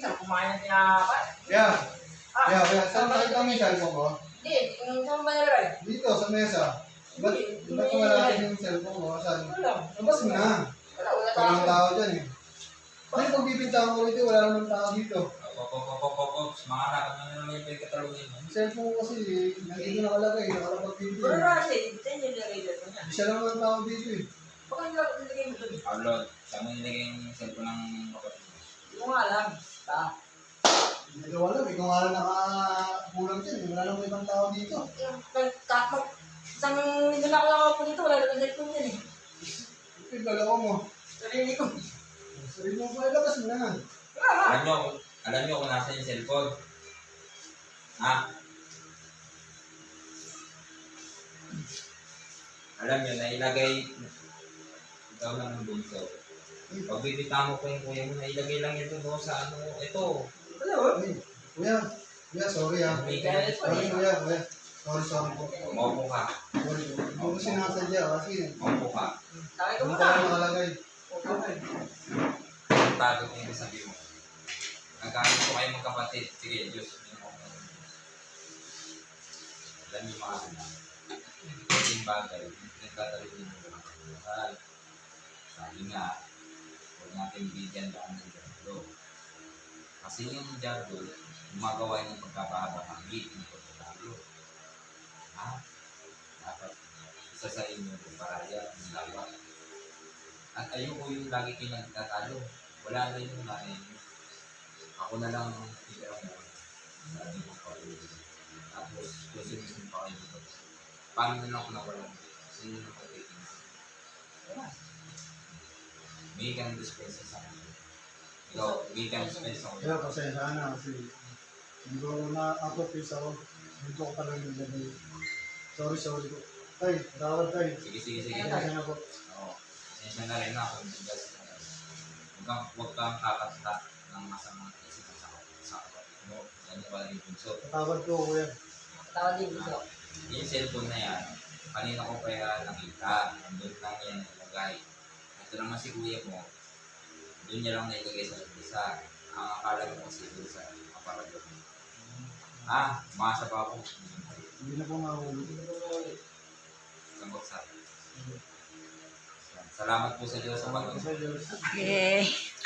Minsan kumain ng tinapay. Yeah. Ah, Yeah, yeah. Saan nakita mo yung cellphone ko? Hindi, yung saan ba nilagay? Dito, sa mesa. Ba't, ba't hindi wala natin yung cellphone ko? Saan? Wala. Labas mo na. Wala, wala Walang tao. tao dyan eh. Ay, pag bibintahan ko rito, wala naman tao dito. Ops, mga anak, ano na naman yung pagkatalungin mo? Cellphone ko kasi, nandito nakalagay, nakalapag dito. Pero eh. kasi, saan yung nilagay dito? Isa lang ang tao dito eh. Baka nilagay mo doon. Arlon, saan mo nilagay yung cellphone ng kapatid? Hindi ko nga alam. Ta. Hindi ko alam eh, kung ano nakakulang dyan, wala namang ibang tao dito. Nagtakot. Isang ninanakaw ako dito, wala naman cellphone yan eh. Yung dalawa mo. Sarili ko. Sabi mo pa, ilabas mo na. Wala nga. Alam nyo, alam nyo kung nasa yung cellphone. Ha? Alam nyo, nailagay, ikaw lang ng bunso. Pag bibita mo ko yung kuya mo, nailagay lang ito no, sa ano, ito. Ay, kuya, kuya, sorry ah. Sorry kuya, kuya. Sorry, sorry po. Umupo ka. Sorry po. Hindi ko sinasadya kasi Umupo ka. Ko ano muna. pa lang nakalagay. Okay. Tago ko yung sabi mo. Nagkakaroon ko kayo magkapatid. Sige, Diyos. Alam niyo mga anak. Yung bagay, nagkakaroon mo ng kamahal. Sabi nga, huwag natin bigyan daan ng jardo. Kasi yung jardo, gumagawa ng pagkakahaba ng pagkakalo. Ha? Dapat isa sa inyo, paraya, ng lawa. At ayoko yung lagi kayo nagtatalo. Wala na yung nanay niyo. Ako na lang ang titira mo. Sabi ko pa. Tapos, gusto mo pa kayo. Paano na lang ako nawalan? Sino na pagkikin? Wala. May kang dispensa sa akin. Ikaw, may kang dispensa ko. Kaya pasensya na kasi hindi ko na-upload face ako. Hindi ko pa lang nilagay. Sorry, sorry po. Tay, tawad tay. Sige, sige, sige. Pasensya na po. Oo. Pasensya na rin ako. Na rin. Huwag kang, huwag kang kakatat ng masamang isip sa sa kapatid mo. Yan yung paling bunso. Tawad ko kuya. Tawag din dito. Yung cellphone na yan, kanina ko pa yan nakita. Nandun lang yan nilagay. Ito naman si kuya mo, doon niya lang nailagay sa isa. Ang akala mo kasi doon sa aparador mo. Ah, umasa pa ako. Hindi na po mahuli. Sambot sa Salamat po sa Diyos sa pag Sa Diyos. Okay.